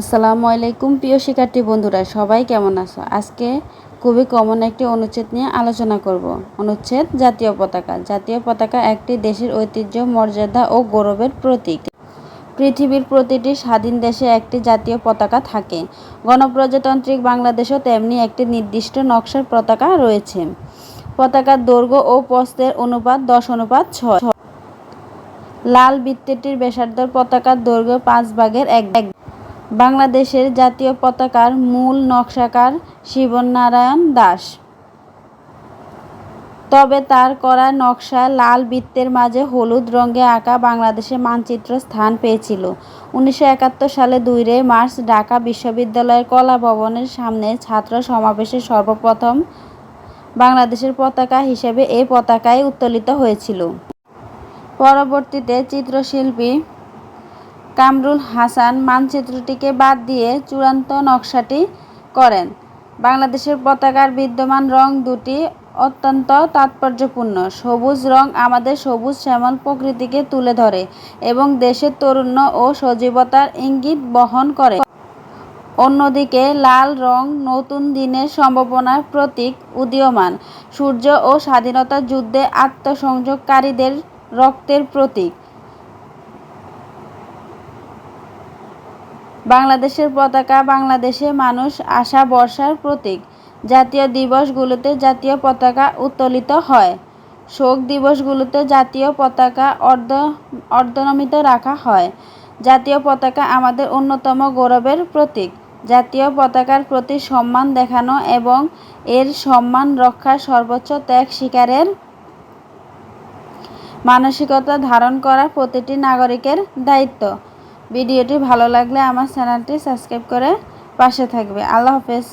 আসসালামু আলাইকুম, প্রিয় শিক্ষার্থী বন্ধুরা, সবাই কেমন আছো? আজকে খুবই কমন একটি অনুচ্ছেদ নিয়ে আলোচনা করব। অনুচ্ছেদ, জাতীয় পতাকা। জাতীয় পতাকা একটি দেশের ঐতিহ্য, মর্যাদা ও গৌরবের প্রতীক। পৃথিবীর প্রতিটি স্বাধীন দেশে একটি জাতীয় পতাকা থাকে। গণপ্রজাতান্ত্রিক বাংলাদেশেও তেমনি একটি নির্দিষ্ট নকশার পতাকা রয়েছে। পতাকার দৈর্ঘ্য ও প্রস্থের অনুপাত দশ, অনুপাত ছয় লাল বৃত্তটির ব্যাসার্ধ পতাকার দৈর্ঘ্য পাঁচ ভাগের এক বাংলাদেশের জাতীয় পতাকার মূল নকশাকার শিবনারায়ণ দাস। তবে তার করা নকশা লাল বৃত্তের মাঝে হলুদ রঙে আঁকা বাংলাদেশের মানচিত্র স্থান পেয়েছিল। উনিশশো একাত্তর সালে দুই রে মার্চ ঢাকা বিশ্ববিদ্যালয়ের কলা ভবনের সামনে ছাত্র সমাবেশে সর্বপ্রথম বাংলাদেশের পতাকা হিসেবে এই পতাকায় উত্তোলিত হয়েছিল। পরবর্তীতে চিত্রশিল্পী কামরুল হাসান মানচিত্রটিকে বাদ দিয়ে চূড়ান্ত নকশাটি করেন। বাংলাদেশের পতাকার বিদ্যমান রং দুটি অত্যন্ত তাৎপর্যপূর্ণ। সবুজ রং আমাদের সবুজ শ্যামল প্রকৃতিকে তুলে ধরে এবং দেশের তরুণ্য ও সজীবতার ইঙ্গিত বহন করে। অন্যদিকে লাল রং নতুন দিনের সম্ভাবনার প্রতীক উদীয়মান। সূর্য ও স্বাধীনতা যুদ্ধে আত্মসংযোগকারীদের রক্তের প্রতীক। বাংলাদেশের পতাকা বাংলাদেশে মানুষ আশা বর্ষার প্রতীক। জাতীয় দিবসগুলোতে জাতীয় পতাকা উত্তোলিত হয়। শোক দিবসগুলোতে জাতীয় পতাকা অর্ধ, অর্ধনমিত রাখা হয়। জাতীয় পতাকা আমাদের অন্যতম গৌরবের প্রতীক। জাতীয় পতাকার প্রতি সম্মান দেখানো এবং এর সম্মান রক্ষার সর্বোচ্চ ত্যাগ শিকারের মানসিকতা ধারণ করা প্রতিটি নাগরিকের দায়িত্ব। ভিডিওটি ভালো লাগলে আমার চ্যানেলটি সাবস্ক্রাইব করে পাশে থাকবে। আল্লাহ হাফেজ।